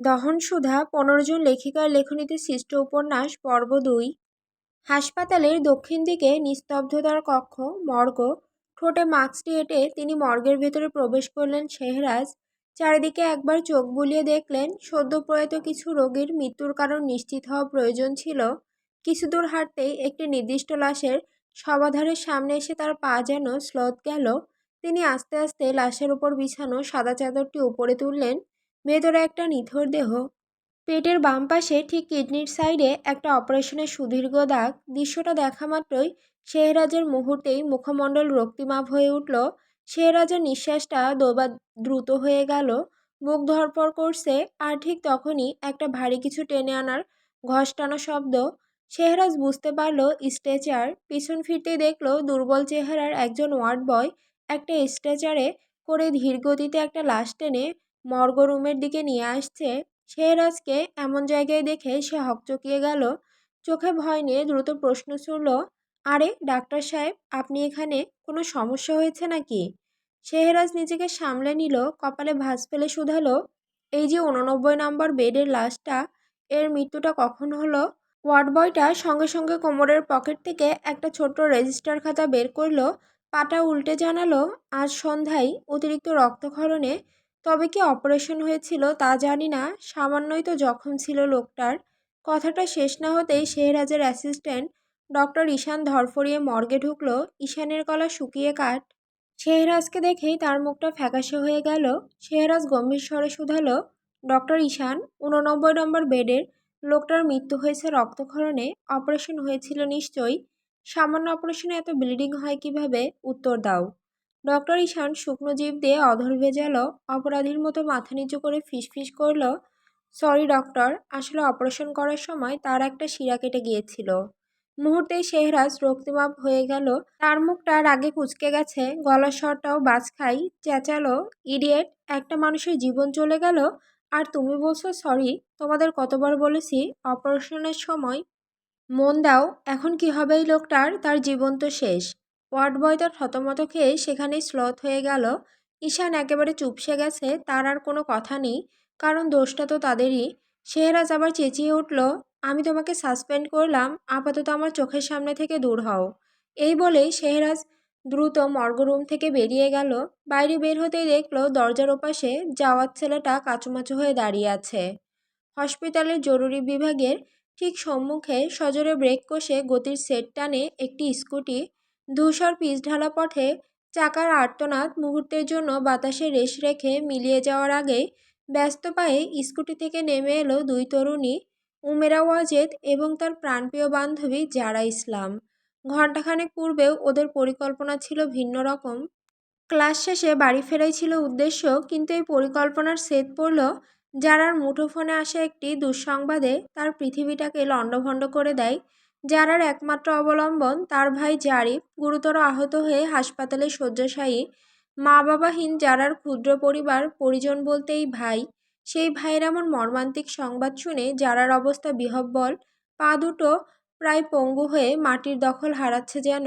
দহনসুধা পনেরো জন লেখিকার লেখনীতে সৃষ্ট উপন্যাস পর্ব দুই। হাসপাতালের দক্ষিণ দিকে নিস্তব্ধতার কক্ষ, মর্গ। ঠোঁটে মাস্কটি এঁটে তিনি মর্গের ভেতরে প্রবেশ করলেন শেহরাজ চারিদিকে একবার চোখ বুলিয়ে দেখলেন, সদ্য প্রয়াত কিছু রোগীর মৃত্যুর কারণ নিশ্চিত হওয়া প্রয়োজন ছিল। কিছু দূর হাঁটতেই একটি নির্দিষ্ট লাশের সবাধারের সামনে এসে তার পা যেন স্লথ গেল। তিনি আস্তে আস্তে লাশের উপর বিছানো সাদা চাদরটি উপরে তুললেন। ভেতরে একটা নিথর দেহ। পেটের বাম পাশে ঠিক কিডনির সাইডে একটা অপারেশনের সুদীর্ঘ দাগ। দৃশ্যটা দেখা মাত্রই শেহরাজের মুহূর্তেই মুখমণ্ডল রক্তিমাভ হয়ে উঠল। শেহরাজের নিঃশ্বাসটা দোবা দ্রুত হয়ে গেল। বুক ধরপর করছে আর ঠিক তখনই একটা ভারী কিছু টেনে আনার ঘষ্টানো শব্দ। শেহরাজ বুঝতে পারল স্ট্রেচার। পিছন ফিরতে দেখল দুর্বল চেহারার একজন ওয়ার্ড বয় একটা স্ট্রেচারে করে ধীর গতিতে একটা লাশ টেনে মর্গ রুমের দিকে নিয়ে আসছে। শেহরাজকে এমন জায়গায় দেখে সে হকচকিয়ে গেল। চোখে ভয় নিয়ে দ্রুত প্রশ্ন ছুড়ল, আরে, ডাক্তার সাহেব, আপনি এখানে কোনো সমস্যা হয়েছে নাকি? শেহরাজ নিজেকে সামলে নিল, কপালে ভাঁজ ফেলে শুধালো, এই যে উননব্বই নম্বর বেডের লাশটা, এর মৃত্যুটা কখন হলো? ওয়ার্ড বয়টা সঙ্গে সঙ্গে কোমরের পকেট থেকে একটা ছোট্ট রেজিস্টার খাতা বের করল, পাটা উল্টে জানালো, আজ সন্ধ্যায় অতিরিক্ত রক্তক্ষরণে তবে কি অপারেশন হয়েছিল তা জানি না। সামান্যই তো জখম ছিল লোকটার। কথাটা শেষ না হতেই শেহরাজের অ্যাসিস্ট্যান্ট ডক্টর ঈশান ধরফরিয়ে মর্গে ঢুকলো। ঈশানের গলা শুকিয়ে কাট শেহরাজকে দেখেই তার মুখটা ফ্যাকাশে হয়ে গেল। শেহরাজ গম্ভীর স্বরে শুধালো, ডক্টর ঈশান উননব্বই নম্বর বেডের লোকটার মৃত্যু হয়েছে রক্তক্ষরণে। অপারেশন হয়েছিল নিশ্চয়ই। সামান্য অপারেশনে এত ব্লিডিং হয় কীভাবে? উত্তর দাও। ডক্টর ঈশান শুকনো জীব দিয়ে অধর ভেজাল অপরাধীর মতো মাথা নিচু করে ফিসফিস করল, সরি ডক্টর, আসলে অপারেশন করার সময় তার একটা শিরা কেটে গিয়েছিল। মুহূর্তে শেহরাজ রক্তিমাপ হয়ে গেল, তার মুখটা রাগে কুচকে গেছে, গলার স্বরটাও বাজ খাই, চেঁচালো, ইডিয়েট, একটা মানুষের জীবন চলে গেল, আর তুমি বলছো সরি, তোমাদের কতবার বলেছি অপারেশনের সময় মন দাও, এখন কি হবে এই লোকটার? তার জীবন তো শেষ। ওয়ার্ড বয় তার থতমত খেয়ে সেখানেই স্লথ হয়ে গেল। ঈশান একেবারে চুপসে গেছে, তার আর কোনো কথা নেই, কারণ দোষটা তো তাদেরই। শেহরাজ আবার চেঁচিয়ে উঠল, আমি তোমাকে সাসপেন্ড করলাম, আপাতত আমার চোখের সামনে থেকে দূর হও। এই বলেই শেহরাজ দ্রুত মর্গরুম থেকে বেরিয়ে গেল। বাইরে বের হতেই দেখল, দরজার ওপাশে যাওয়ার ছেলেটা কাচুমাচু হয়ে দাঁড়িয়ে আছে। হসপিটালের জরুরি বিভাগের ঠিক সম্মুখে সজোরে ব্রেক কষে গতির সেট টানে একটি স্কুটি ধূসর পিচ ঢালা পথে চাকার আর্তনাদ মুহূর্তের জন্য বাতাসে রেশ রেখে মিলিয়ে যাওয়ার আগেই ব্যস্ত পায়ে স্কুটি থেকে নেমে এলো দুই তরুণী, উমেরা ওয়াজেদ এবং তার প্রাণপ্রিয় বান্ধবী জারা ইসলাম। ঘণ্টাখানেক পূর্বেও ওদের পরিকল্পনা ছিল ভিন্ন রকম। ক্লাস শেষে বাড়ি ফেরাই ছিল উদ্দেশ্য, কিন্তু এই পরিকল্পনার সেদ পড়ল যারার মুঠোফোনে আসা একটি দুঃসংবাদে। তার পৃথিবীটাকে লণ্ডভণ্ড করে দেয় যারার একমাত্র অবলম্বন তার ভাই জারিফ, গুরুতর আহত হয়ে হাসপাতালে শয্যাশায়ী। মা বাবাহীন যারার ক্ষুদ্র পরিবার, পরিজন বলতেই ভাই। সেই ভাইয়ের এমন মর্মান্তিক সংবাদ শুনে যারার অবস্থা বিহব্বল পা দুটো প্রায় পঙ্গু হয়ে মাটির দখল হারাচ্ছে যেন,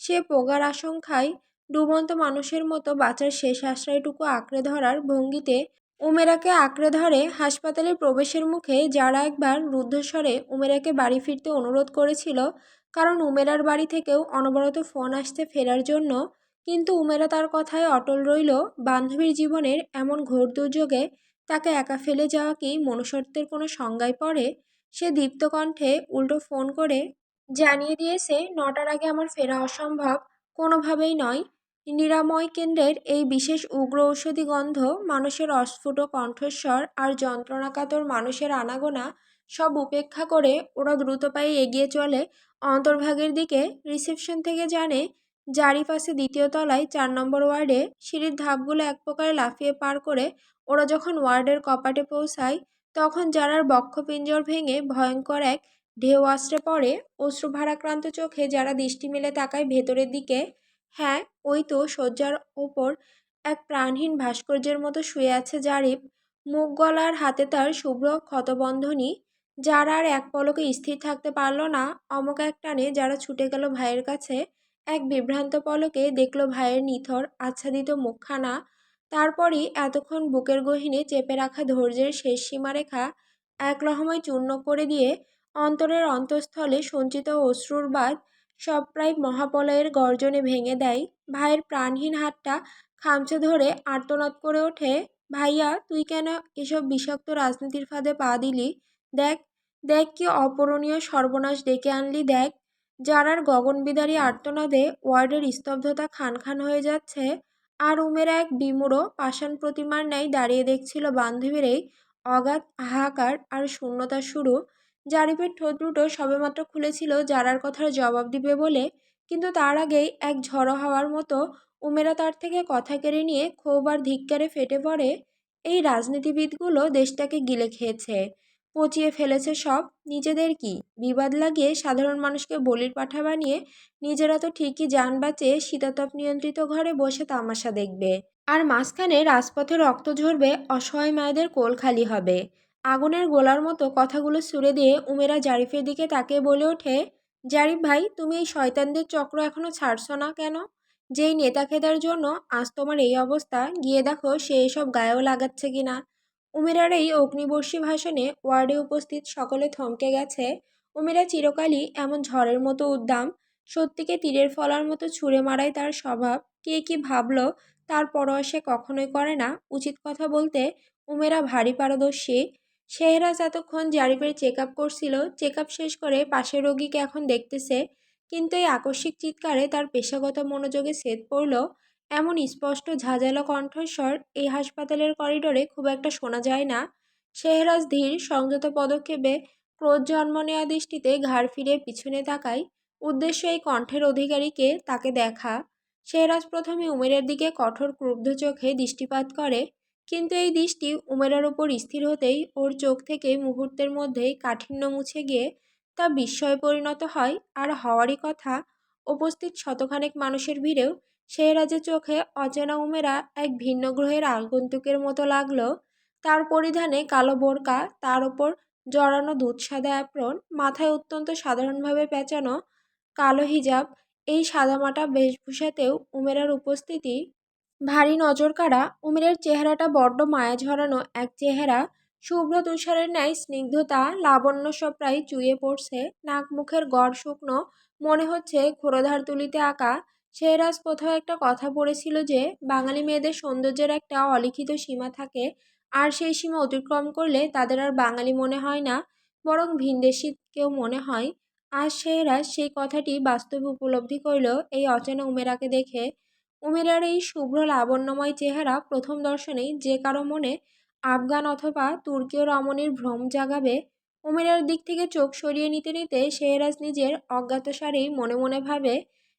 সে পোগার আশঙ্কায় ডুবন্ত মানুষের মতো বাঁচার শেষ আশ্রয়টুকু আঁকড়ে ধরার ভঙ্গিতে উমেরাকে আঁকড়ে ধরে হাসপাতালে প্রবেশের মুখে যারা একবার রুদ্ধস্বরে উমেরাকে বাড়ি ফিরতে অনুরোধ করেছিল, কারণ উমেরার বাড়ি থেকেও অনবরত ফোন আসতে ফেরার জন্য, কিন্তু উমেরা তার কথায় অটল রইল। বান্ধবীর জীবনের এমন ঘোর দুর্যোগে তাকে একা ফেলে যাওয়া কি মনুষ্যত্বের কোনো সংজ্ঞায় পড়ে? সে দীপ্ত কণ্ঠে উল্টো ফোন করে, জানিয়ে দিয়েছে, নটার আগে আমার ফেরা অসম্ভব, কোনোভাবেই নয়। নিরাময় কেন্দ্রের এই বিশেষ উগ্র ঔষধি গন্ধ মানুষের অস্ফুট কণ্ঠস্বর আর যন্ত্রণাকাতর মানুষের আনাগোনা সব উপেক্ষা করে ওরা দ্রুত পায়ে এগিয়ে চলে। অন্তর্ভাগের দিকে রিসেপশন থেকে জানে জারিফ আছে দ্বিতীয় তলায় চার নম্বর ওয়ার্ডে সিঁড়ির ধাপগুলো এক প্রকারে লাফিয়ে পার করে ওরা যখন ওয়ার্ডের কপাটে পৌঁছায় তখন যারার বক্ষপিঞ্জর ভেঙে ভয়ঙ্কর এক ঢেউ আশ্রে পড়ে। অশ্রুভারাক্রান্ত চোখে যারা দৃষ্টি মেলে তাকায় ভেতরের দিকে হ্যাঁ ওই তো শয্যার ওপর এক প্রাণহীন ভাস্কর্যের মতো শুয়ে আছে জারিফ। মুখ গলার হাতে তার শুভ্র ক্ষতবন্ধনী, যারা আর এক পলকে স্থির থাকতে পারল না, অমক এক টানে যারা ছুটে গেল ভাইয়ের কাছে, এক বিভ্রান্ত পলকে দেখল ভাইয়ের নিথর, আচ্ছাদিত মুখখানা। তারপরই এতক্ষণ বুকের গহীনে চেপে রাখা ধৈর্যের শেষ সীমারেখা এক লহমায় চূর্ণ করে দিয়ে অন্তরের অন্তঃস্থলে সঞ্চিত অশ্রুর বাদ সব প্রায় মহাপলয়ের গর্জনে ভেঙে দেয়। ভাইয়ের প্রাণহীন হাতটা খামচে ধরে আর্তনাদ করে ওঠে, ভাইয়া, তুই কেন এসব বিষাক্ত রাজনীতির ফাঁদে পা দিলি? দেখ দেখ কি অপূরণীয় সর্বনাশ ডেকে আনলি, দেখ। যারার গগনবিদারী আর্তনাদে ওয়ার্ডের স্তব্ধতা খান খান হয়ে যাচ্ছে, আর উমেরা এক বিমূঢ় পাষাণ প্রতিমার ন্যায় দাঁড়িয়ে দেখছিল বান্ধবীর এই অগাধ হাহাকার আর শূন্যতা শুরু। জারিফের ঠোঁট দুটো সবেমাত্র খুলেছিল জারার কথার জবাব দিবে বলে, কিন্তু তার আগেই এক ঝড়ো হওয়ার মতো উমেরা তার থেকে কথা কেড়ে নিয়ে ক্ষোভ আর ধিক্কারে ফেটে পড়ে। এই রাজনীতিবিদগুলো দেশটাকে গিলে খেয়েছে, পচিয়ে ফেলেছে সব। নিজেদের কি বিবাদ লাগিয়ে সাধারণ মানুষকে বলির পাঠা বানিয়ে নিজেরা তো ঠিকই যান বাঁচে, শীতাতপ নিয়ন্ত্রিত ঘরে বসে তামাশা দেখবে। আর মাঝখানে রাজপথে রক্ত ঝরবে, অসহায় মায়েদের কোল খালি হবে। আগুনের গোলার মতো কথাগুলো সুরে দিয়ে উমেরা জারিফের দিকে তাকে বলে ওঠে, জারিফ ভাই, তুমি এই শয়তানদের চক্র এখনও ছাড়ছ না কেন? যেই নেতা খেদার জন্য আজ তোমার এই অবস্থা, গিয়ে দেখো সে এসব গায়েও লাগাচ্ছে কিনা। উমেরার এই অগ্নিবর্ষী ভাষণে ওয়ার্ডে উপস্থিত সকলে থমকে গেছে। উমেরা চিরকালই এমন ঝড়ের মতো উদ্দাম, সত্যিকে তীরের ফলার মতো ছুঁড়ে মারাই তার স্বভাব। কে কি ভাবল, তার পরোয়া সে কখনোই করে না। উচিত কথা বলতে উমেরা ভারী পারদর্শী। শেহরাজ এতক্ষণ জারিফের চেক আপ করছিল চেক আপ শেষ করে পাশের রোগীকে এখন দেখতেছে, কিন্তু এই আকস্মিক চিৎকারে তার পেশাগত মনোযোগে সেদ পড়ল এমন স্পষ্ট ঝাঁঝালো কণ্ঠস্বর এই হাসপাতালের করিডোরে খুব একটা শোনা যায় না। শেহরাজ ধীর, সংযত পদক্ষেপে ক্রোধ জন্ম নেওয়া দৃষ্টিতে ঘাড় ফিরে পিছনে তাকায়, উদ্দেশ্য এই কণ্ঠের অধিকারীকে তাকে দেখা। শেহরাজ প্রথমে উমেরের দিকে কঠোর ক্রুব্ধ চোখে দৃষ্টিপাত করে কিন্তু এই দৃষ্টি উমেরার ওপর স্থির হতেই ওর চোখ থেকে মুহূর্তের মধ্যেই কাঠিন্য মুছে গিয়ে তা বিস্ময়ে পরিণত হয় আর হওয়ারই কথা, উপস্থিত শতখানেক মানুষের ভিড়েও শেহরাজের চোখে অচেনা উমেরা এক ভিন্ন গ্রহের আগন্তুকের মতো লাগল, তার পরিধানে কালো বোরকা, তার ওপর জড়ানো দুধ সাদা অ্যাপ্রন, মাথায় অত্যন্ত সাধারণভাবে পেঁচানো কালো হিজাব, এই সাদামাটা বেশভূষাতেও উমেরার উপস্থিতি ভারী নজর কাড়া, উমেরের চেহারাটা বড্ড মায়া ঝরানো এক চেহারা, শুভ্র তুষারের ন্যায় স্নিগ্ধতা, লাবণ্য সব প্রায় চুয়ে পড়ছে, নাক মুখের গড় শুকনো, মনে হচ্ছে খোরধার তুলিতে আঁকা শেহরাজ কোথাও একটা কথা পড়েছিল যে, বাঙালি মেয়েদের সৌন্দর্যের একটা অলিখিত সীমা থাকে, আর সেই সীমা অতিক্রম করলে তাদের আর বাঙালি মনে হয় না, বরং ভিনদেশি কেউ মনে হয় আজ সেহরাজ সেই কথাটি বাস্তব উপলব্ধি করল এই অচেনা উমেরাকে দেখে উমেরার এই শুভ্র লাবণ্যময় চেহারা প্রথম দর্শনেই যে কারও মনে আফগান অথবা তুর্কীয় রমণীর ভ্রম জাগাবে উমেরার দিক থেকে চোখ সরিয়ে নিতে নিতে শেহরাজ নিজের অজ্ঞাতসারেই মনে মনে ভাবে,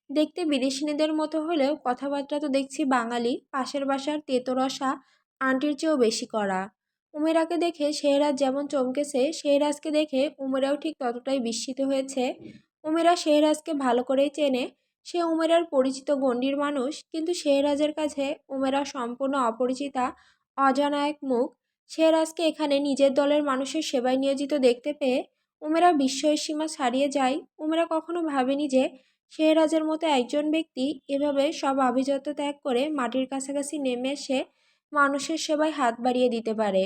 দেখতে বিদেশিনীদের মতো হলেও কথাবার্তা তো দেখছি বাঙালি, পাশের বাসার তেতরসা আন্টির চেয়েও বেশি করা উমেরাকে দেখে শেহরাজ যেমন চমকেছে শেহরাজকে দেখে উমেরাও ঠিক ততটাই বিস্মিত হয়েছে। উমেরা শেহরাজকে ভালো করেই চেনে সে উমেরার পরিচিত গণ্ডির মানুষ, কিন্তু শেহরাজের কাছে উমেরা সম্পূর্ণ অপরিচিতা অজানা এক মুখ শেহরাজকে এখানে নিজের দলের মানুষের সেবায় নিয়োজিত দেখতে পেয়ে উমেরা বিস্ময়ের সীমা ছাড়িয়ে যায়। উমেরা কখনো ভাবেনি যে শেহরাজের মতো একজন ব্যক্তি এভাবে সব আভিজাত্য ত্যাগ করে মাটির কাছাকাছি নেমে এসে মানুষের সেবায় হাত বাড়িয়ে দিতে পারে।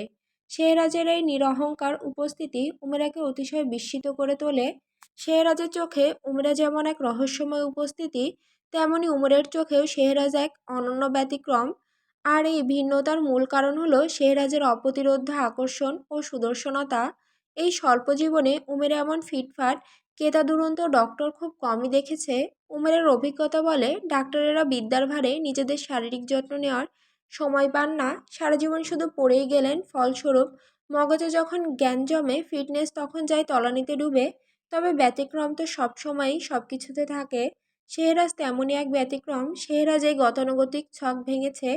শেহরাজের এই নিরহংকার উপস্থিতি উমেরাকে অতিশয় বিস্মিত করে তোলে শেহরাজের চোখে উমরা যেমন এক রহস্যময় উপস্থিতি, তেমনি উমরের চোখেও শেহরাজ এক অনন্য ব্যতিক্রম। আর এই ভিন্নতার মূল কারণ হলো শেহরাজের অপ্রতিরোধ্য আকর্ষণ ও সুদর্শনতা। এই স্বল্প জীবনে উমের এমন ফিটফাট কেতা দুরন্ত ডক্টর খুব কমই দেখেছে। উমেরের অভিজ্ঞতা বলে ডাক্তারেরা বিদ্যার ভারে নিজেদের শারীরিক যত্ন নেওয়ার সময় পান না। সারা জীবন শুধু পড়েই গেলেন, ফলস্বরূপ মগজে যখন জ্ঞান জমে, ফিটনেস তখন যায় তলানিতে ডুবে। তবে ব্যতিক্রম তো সবসময়ই সব কিছুতে থাকে। শেহরাজ তেমনই এক ব্যতিক্রম। শেহরাজ এই গতানুগতিক ছক ভেঙেছে।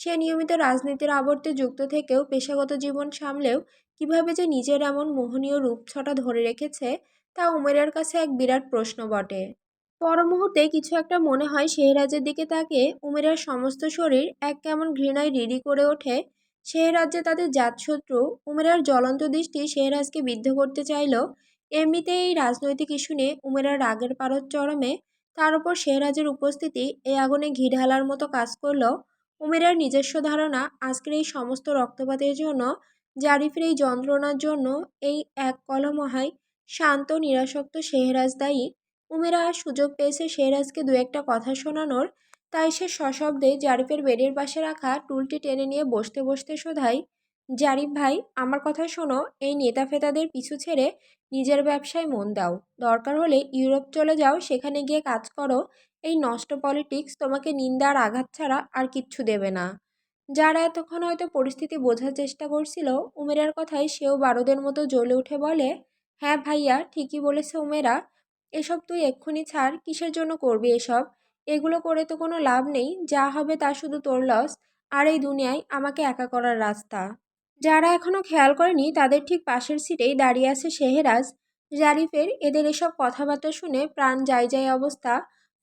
সে নিয়মিত রাজনীতির আবর্তে যুক্ত থেকেও পেশাগত জীবন সামলেও কীভাবে যে নিজের এমন মোহনীয় রূপছটা ধরে রেখেছে, তা উমেরের কাছে এক বিরাট প্রশ্ন বটে। মুহূর্তে কিছু একটা মনে হয় শেহরাজের দিকে তাকে উমেরের সমস্ত শরীর এক কেমন ঘৃণায় রিডি করে ওঠে। শেহরাজ যে তাদের জাতশত্রু, উমেরের জ্বলন্ত দৃষ্টি শেহরাজকে বিদ্ধ করতে চাইল। এমনিতে এই রাজনৈতিক ইস্যু নিয়ে উমেরার রাগের পারদ চরমে, তার উপর শেহরাজের উপস্থিতি এই আগুনে ঘি ঢালার মতো কাজ করল উমেরার নিজস্ব ধারণা আজকের এই সমস্ত রক্তপাতের জন্য, জারিফের এই যন্ত্রণার জন্য এই এক কলমহায় শান্ত, নিরাসক্ত শেহরাজ দায়ী। উমেরা সুযোগ পেয়েছে শেহরাজকে দু একটা কথা শোনানোর, তাই সে সশব্দে জারিফের বেডের পাশে রাখা টুলটি টেনে নিয়ে বসতে বসতে শোধায় জারিফ ভাই, আমার কথা শোনো, এই নেতা ফেতাদের পিছু ছেড়ে নিজের ব্যবসায় মন দাও। দরকার হলে ইউরোপ চলে যাও, সেখানে গিয়ে কাজ করো। এই নষ্ট পলিটিক্স তোমাকে নিন্দা আর আঘাত ছাড়া আর কিচ্ছু দেবে না। যারা এতক্ষণ হয়তো পরিস্থিতি বোঝার চেষ্টা করছিল, উমেরার কথায় সেও বারোদের মতো জ্বলে উঠে বলে হ্যাঁ ভাইয়া, ঠিকই বলেছে উমেরা। এসব তুই এক্ষুনি ছাড়, কিসের জন্য করবি এসব? এগুলো করে তো কোনো লাভ নেই, যা হবে তা শুধু তোর লস আর এই দুনিয়ায় আমাকে একা করার রাস্তা। যারা এখনও খেয়াল করেনি, তাদের ঠিক পাশের সিটেই দাঁড়িয়ে আছে শেহরাজ। জারিফের এদের এসব কথাবার্তা শুনে প্রাণ যায় যায় অবস্থা।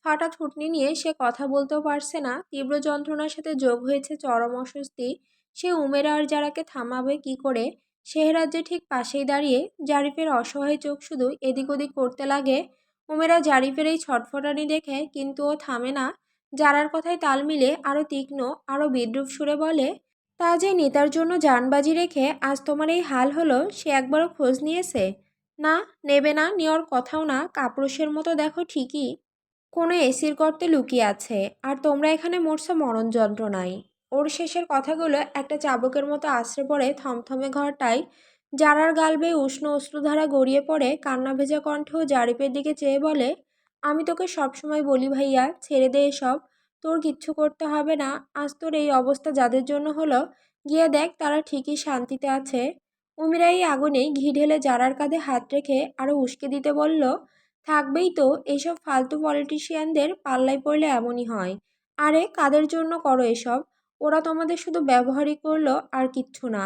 ফাটা থুটনি নিয়ে সে কথা বলতেও পারছে না। তীব্র যন্ত্রণার সাথে যোগ হয়েছে চরম অস্বস্তি। সে উমেরা আর যারাকে থামাবে কি করে? শেহরাজ যে ঠিক পাশেই দাঁড়িয়ে, জারিফের অসহায় চোখ শুধু এদিক ওদিক করতে লাগে। উমেরা জারিফের এই ছটফটানি দেখে কিন্তু ও থামে না। যারার কথায় তাল মিলে আরও তীক্ষ্ণ আরও বিদ্রুপ সুরে বলে তা যে নেতার জন্য জানবাজি রেখে আজ তোমার এই হাল হলো, সে একবারও খোঁজ নিয়েছে? না, নেবে না, নেওয়ার কথাও না, কাপুরুষের মতো দেখো ঠিকই। কোনো এসির গর্তে লুকিয়ে আছে, আর তোমরা এখানে মরছো মরণ যন্ত্রণায়। ওর শেষের কথাগুলো একটা চাবকের মতো আশ্রে পড়ে থমথমে ঘরটায় যারার গাল বেয়ে উষ্ণ অশ্রুধারা গড়িয়ে পড়ে, কান্না ভেজা কণ্ঠেও জারিপের দিকে চেয়ে বলে, আমি তোকে সবসময় বলি ভাইয়া, ছেড়ে দে এসব। তোর কিচ্ছু করতে হবে না। আজ তোর এই অবস্থা যাদের জন্য হলো, গিয়ে দেখ তারা ঠিকই শান্তিতে আছে। উমিরা এই আগুনে ঘি ঢেলে জারার কাঁধে হাত রেখে আরও উস্কে দিতে বলল, থাকবেই তো এইসব ফালতু পলিটিশিয়ানদের পাল্লায় পড়লে এমনই হয়। আরে, কাদের জন্য করো এসব? ওরা তোমাদের শুধু ব্যবহারই করল আর কিচ্ছু না।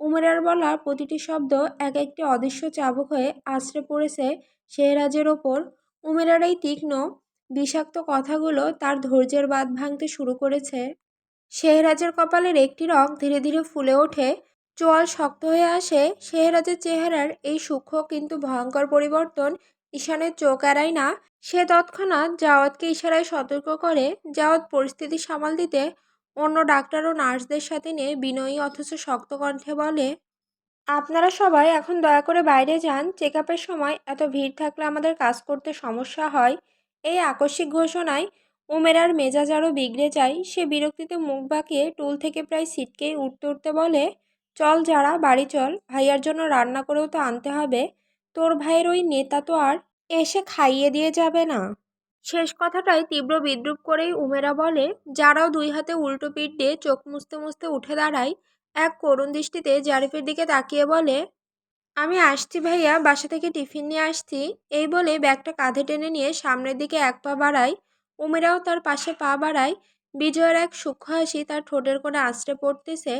উমেরার বলা প্রতিটি শব্দ এক একটি অদৃশ্য চাবুক হয়ে আছড়ে পড়েছে শেহরাজের ওপর। উমেরার এই তীক্ষ্ণ বিষাক্ত কথাগুলো তার ধৈর্যের বাঁধ ভাঙতে শুরু করেছে। শেহরাজের কপালের একটি রং ধীরে ধীরে ফুলে ওঠে। চোয়াল শক্ত হয়ে আসে। শেহরাজের চেহারার এই সূক্ষ্ম কিন্তু ভয়ঙ্কর পরিবর্তন ঈশানের চোখ এড়ায় না। সে তৎক্ষণাৎ জাওয়াতকে ইশারায় সতর্ক করে। জাওয়াত পরিস্থিতি সামাল দিতে অন্য ডাক্তার ও নার্সদের সাথে নিয়ে বিনয়ী অথচ শক্ত কণ্ঠে বলে, আপনারা সবাই এখন দয়া করে বাইরে যান। চেক সময় এত ভিড় থাকলে আমাদের কাজ করতে সমস্যা হয়। এই আকস্মিক ঘোষণায় উমেরার মেজাজ আরও বিগড়ে যায়। সে বিরক্তিতে মুখ বাঁকিয়ে টুল থেকে প্রায় সিটকেই উঠতে উঠতে বলে, চল যারা, বাড়ি চল। ভাইয়ার জন্য রান্না করেও তো আনতে হবে। তোর ভাইয়ের ওই নেতা তো আর এসে খাইয়ে দিয়ে যাবে না। শেষ কথাটাই তীব্র বিদ্রুপ করেই উমেরা বলে, যারাও দুই হাতে উল্টো পিঠ দিয়ে চোখ মুছতে মুছতে উঠে দাঁড়ায়, এক করুণ দৃষ্টিতে জারিফের দিকে তাকিয়ে বলে আমি আসছি ভাইয়া, বাসা থেকে টিফিন নিয়ে আসছি। এই বলে ব্যাগটা কাঁধে টেনে নিয়ে সামনের দিকে এক পা বাড়ায়। উমেরাও তার পাশে পা বাড়ায়। বিজয়ের এক সূক্ষ্ম হাসি তার ঠোঁটের কোণে আশ্রে পড়তেছে।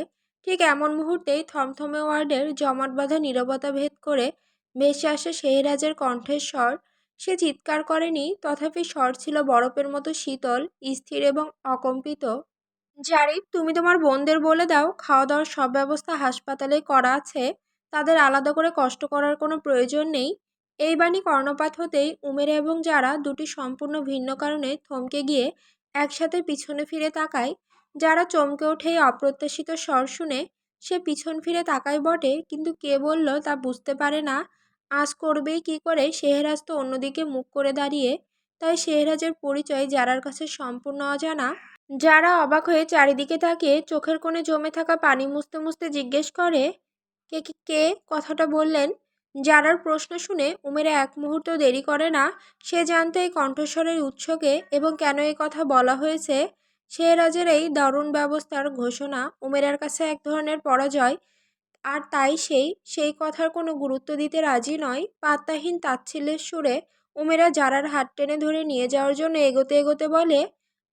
ঠিক এমন মুহূর্তেই থমথমে ওয়ার্ডের জমাট বাঁধা নীরবতা ভেদ করে ভেসে আসে শেহরাজের কণ্ঠের স্বর। সে চিৎকার করেনি, তথাপি স্বর ছিল বরফের মতো শীতল, স্থির এবং অকম্পিত। জারিফ, তুমি তোমার বোনদের বলে দাও খাওয়া দাওয়ার সব ব্যবস্থা হাসপাতালে করা আছে। তাদের আলাদা করে কষ্ট করার কোনো প্রয়োজন নেই। এই বাণী কর্ণপাত হতেই উমের এবং যারা দুটি সম্পূর্ণ ভিন্ন কারণে থমকে গিয়ে একসাথে পিছনে ফিরে তাকায়, যারা চমকে ওঠে অপ্রত্যাশিত স্বর শুনে, সে পিছন ফিরে তাকায় বটে, কিন্তু কে বলল তা বুঝতে পারে না। আজ করবেই কি করে? শেহরাজ তো অন্যদিকে মুখ করে দাঁড়িয়ে, তাই শেহরাজের পরিচয় যারার কাছে সম্পূর্ণ অজানা, যারা অবাক হয়ে চারিদিকে তাকিয়ে চোখের কোণে জমে থাকা পানি মুছতে মুছতে জিজ্ঞেস করে কে কে কথাটা বললেন? যারার প্রশ্ন শুনে উমেরা এক মুহূর্ত দেরি করে না, সে জানতো এই কণ্ঠস্বরের উৎসকে এবং কেন এই কথা বলা হয়েছে। শেহরাজের এই দারুণ ব্যবস্থার ঘোষণা উমেরার কাছে এক ধরনের পরাজয়। আর তাই সেই সেই কথার কোনো গুরুত্ব দিতে রাজি নয়। পাত্তাহীন তাচ্ছিল্যের সুরে উমেরা জারার হাত টেনে ধরে নিয়ে যাওয়ার জন্য এগোতে এগোতে বলে,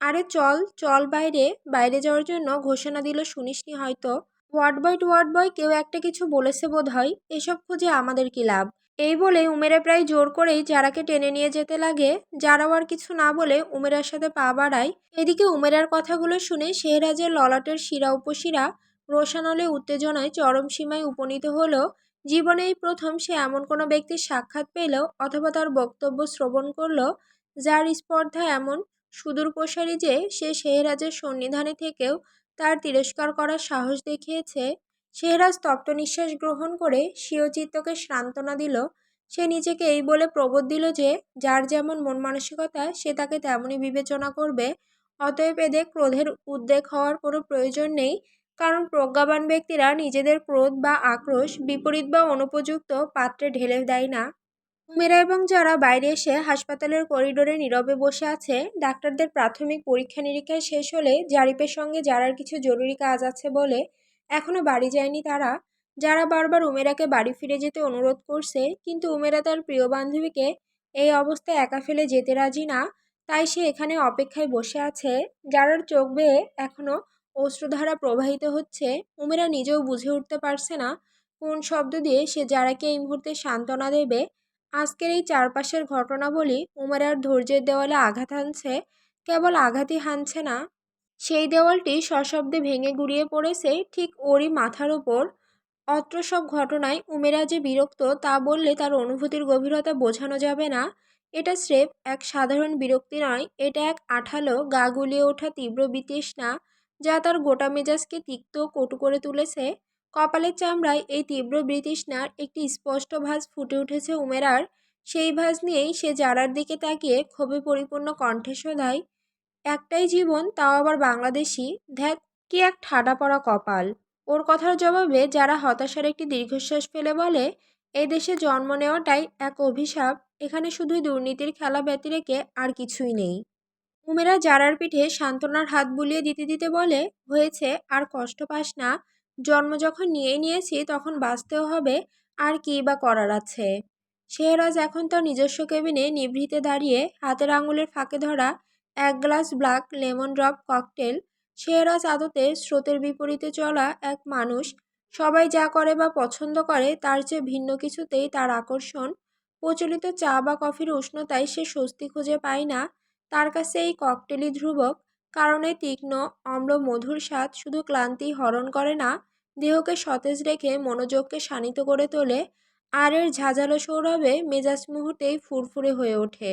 আরে চল চল বাইরে। বাইরে যাওয়ার জন্য ঘোষণা দিল শুনিসনি হয়তো। Ward boy to ward boy কেউ একটা কিছু বলেছে বোধ হয় এসব খুঁজে আমাদের কি লাভ? এই বলে উমেরা প্রায় জোর করেই যারাকে টেনে নিয়ে যেতে লাগে, যারাও আর কিছু না বলে উমেরার সাথে পা বাড়ায়। এদিকে উমেরার কথাগুলো শুনে শেহরাজের ললাটের শিরা উপশিরা রোশানলে উত্তেজনায় চরম সীমায় উপনীত হলো। জীবনে এই প্রথম সে এমন কোনো ব্যক্তির সাক্ষাৎ পেল অথবা তার বক্তব্য শ্রবণ করল, যার স্পর্ধা এমন সুদূর প্রসারী যে সে শেহরাজের সন্নিধানে থেকেও তার তিরস্কার করার সাহস দেখিয়েছে শেহরাজ তপ্ত নিঃশ্বাস গ্রহণ করে স্বীয় সান্ত্বনা দিল। সে নিজেকে এই বলে প্রবোধ দিল যে, যার যেমন মন মানসিকতা, সে তাকে তেমনই বিবেচনা করবে। অতএব এদের ক্রোধের উদ্বেগ হওয়ার কোনো প্রয়োজন নেই, কারণ প্রজ্ঞাবান ব্যক্তিরা নিজেদের ক্রোধ বা আক্রোশ, বিপরীত বা অনুপযুক্ত পাত্রে ঢেলে দেয় না। উমেরা এবং যারা বাইরে এসে হাসপাতালের করিডোরে নীরবে বসে আছে, ডাক্তারদের প্রাথমিক পরীক্ষা নিরীক্ষা শেষ হলে জারিপের সঙ্গে যারার কিছু জরুরি কাজ আছে বলে এখনও বাড়ি যায়নি তারা। যারা বারবার উমেরাকে বাড়ি ফিরে যেতে অনুরোধ করছে, কিন্তু উমেরা তার প্রিয় বান্ধবীকে এই অবস্থায় একা ফেলে যেতে রাজি না, তাই সে এখানে অপেক্ষায় বসে আছে। যারার চোখ বেয়ে এখনও অশ্রুধারা প্রবাহিত হচ্ছে। উমেরা নিজেও বুঝে উঠতে পারছে না কোন শব্দ দিয়ে সে যারাকে এই মুহূর্তে সান্ত্বনা দেবে। আজকের এই চারপাশের ঘটনাবলী উমেরার ধৈর্যের দেওয়ালে আঘাত হানছে, কেবল আঘাতই হানছে না। সেই দেওয়ালটি সশব্দে ভেঙে গুড়িয়ে পড়েছে ঠিক ওরই মাথার ওপর অত্র সব ঘটনায় উমেরা যে বিরক্ত তা বললে তার অনুভূতির গভীরতা বোঝানো যাবে না। এটা স্রেফ এক সাধারণ বিরক্তি নয়, এটা এক আঠালো, গা গুলিয়ে ওঠা তীব্র বিতৃষ্ণা যা তার গোটা মেজাজকে তিক্ত কটু করে তুলেছে। কপালের চামড়ায় এই তীব্র বিতৃষ্ণার একটি স্পষ্ট ভাঁজ ফুটে উঠেছে উমেরার সেই ভাঁজ নিয়েই সে জারার দিকে তাকিয়ে ক্ষোভে পরিপূর্ণ কণ্ঠে শোধায়, একটাই জীবন, তাও আবার বাংলাদেশি ধ্যাত কি এক ঠাডা পড়া কপাল। ওর কথার জবাবে যারা হতাশার একটি দীর্ঘশ্বাস ফেলে বলে এই দেশে জন্ম নেওয়াটাই এক অভিশাপ। এখানে শুধুই দুর্নীতির খেলা ব্যতি রেখে আর কিছুই নেই। উমেরা জারার পিঠে সান্ত্বনার হাত বুলিয়ে দিতে দিতে বলে, হয়েছে, আর কষ্ট পাস না। জন্ম যখন নিয়ে নিয়েছি, তখন বাঁচতেও হবে, আর কী বা করার আছে। শেহরাজ এখন তার নিজস্ব কেবিনে নিভৃতে দাঁড়িয়ে হাতের আঙুলের ফাঁকে ধরা এক glass black lemon drop cocktail, Sheraz আদতে স্রোতের বিপরীতে চলা এক মানুষ, সবাই যা করে বা পছন্দ করে, তার চেয়ে ভিন্ন কিছুতেই তার আকর্ষণ, প্রচলিত চা বা কফির উষ্ণতায় সে স্বস্তি খুঁজে পায় না। তার কাছে এই ককটেলই ধ্রুবক কারণ তীক্ষ্ণ, অম্ল, মধুর স্বাদ শুধু ক্লান্তি হরণ করে না, দেহকে সতেজ রেখে মনোযোগকে শানিত করে তোলে আর এর ঝাঁঝালো সৌরভে মেজাজ মুহূর্তেই ফুরফুরে হয়ে ওঠে।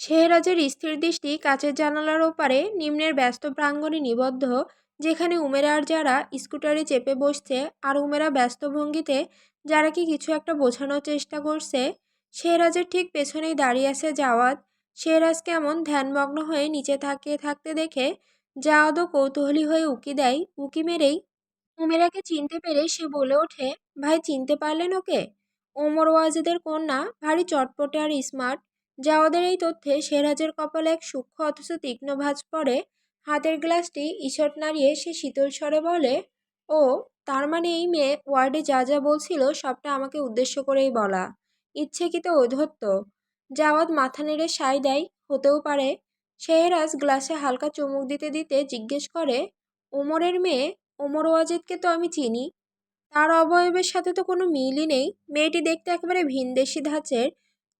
শেহরাজের স্থির দৃষ্টি কাচের জানালার ওপারে নিম্নের ব্যস্ত প্রাঙ্গণে নিবদ্ধ, যেখানে উমেরার যারা স্কুটারে চেপে বসছে আর উমেরা ব্যস্ত ভঙ্গিতে যারা কি কিছু একটা বোঝানোর চেষ্টা করছে শেহরাজের ঠিক পেছনেই দাঁড়িয়ে আছে জাওয়াত শেহরাজ কেমন ধ্যানমগ্ন হয়ে নিচে তাকিয়ে থাকতে দেখে জাওয়াদও কৌতূহলী হয়ে উকি দেয়, উকি মেরেই। উমেরাকে চিনতে পেরে সে বলে ওঠে, ভাই, চিনতে পারলেন ওকে? ওমর ওয়াজেদের কন্যা, ভারী চটপটে আর স্মার্ট জাওয়াদের এই তথ্যে শেহরাজের কপালে এক সূক্ষ্ম অথচ তীক্ষ্ণ ভাঁজ পড়ে। হাতের গ্লাসটি ঈষৎ নাড়িয়ে সে শীতল স্বরে বলে, ও, তার মানে এই মেয়ে ওয়ার্ডে যা যা বলছিল সবটা আমাকে উদ্দেশ্য করেই বলা। ইচ্ছেকৃত ঔদ্ধত্য জাওয়াদ মাথা নেড়ে সাই দেয়, হতেও পারে। শেহরাজ গ্লাসে হালকা চুমুক দিতে দিতে জিজ্ঞেস করে, ওমরের মেয়ে? ওমর ওয়াজেদকে তো আমি চিনি। তার অবয়বের সাথে তো কোনো মিলই নেই। মেয়েটি দেখতে একেবারে ভিনদেশি ধাঁচের।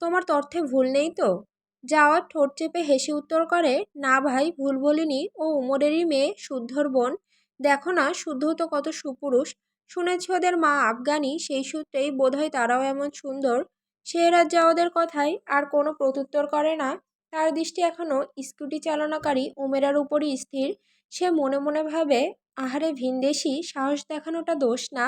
তোমার তথ্যে ভুল নেই তো? যাওয়ার ঠোঁট চেপে হেসে উত্তর করে, না ভাই, ভুল বলিনি। ও উমরেরই মেয়ে, শুদ্ধর বোন। দেখো না, শুদ্ধ তো কত সুপুরুষ। শুনেছি ওদের মা আফগানি, সেই সূত্রেই বোধহয় তারাও এমন সুন্দর। শেহরাজ জাওয়াদের কথায় আর কোনো প্রত্যুত্তর করে না। তার দৃষ্টি এখনও স্কুটি চালনাকারী উমেরার উপরই স্থির। সে মনে মনে ভাবে, আহারে ভিনদেশি, সাহস দেখানোটা দোষ না।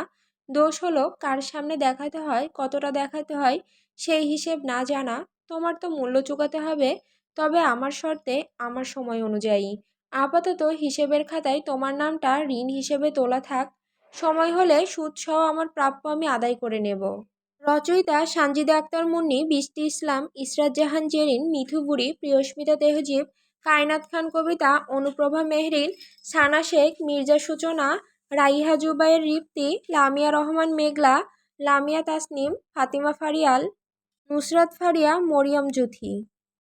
দোষ হলো কার সামনে দেখাতে হয়, কতটা দেখাতে হয়, সেই হিসেব না জানা। তোমার তো মূল্য চুকাতে হবে। তবে আমার শর্তে, আমার সময় অনুযায়ী। আপাতত হিসেবের খাতায় তোমার নামটা ঋণ হিসেবে তোলা থাক। সময় হলে সুদসহ আমার প্রাপ্য আমি আদায় করে নেব। রচয়িতা সানজিদা আক্তার মুন্নি, বৃষ্টি ইসলাম ইসরাত জাহান জেরিন, মিথু বুড়ি, প্রিয়স্মিতা তেহজিব কায়নাত খান কবিতা, অনুপ্রভা মেহরিন সানা শেখ, মির্জা সূচনা, রাইহা জুবাইয়ের রিপ্তি, লামিয়া রহমান মেঘলা, লামিয়া তাসনিম, ফাতিমা ফারিয়াল, নুসরাত ফারিয়া, মরিয়াম জুথি।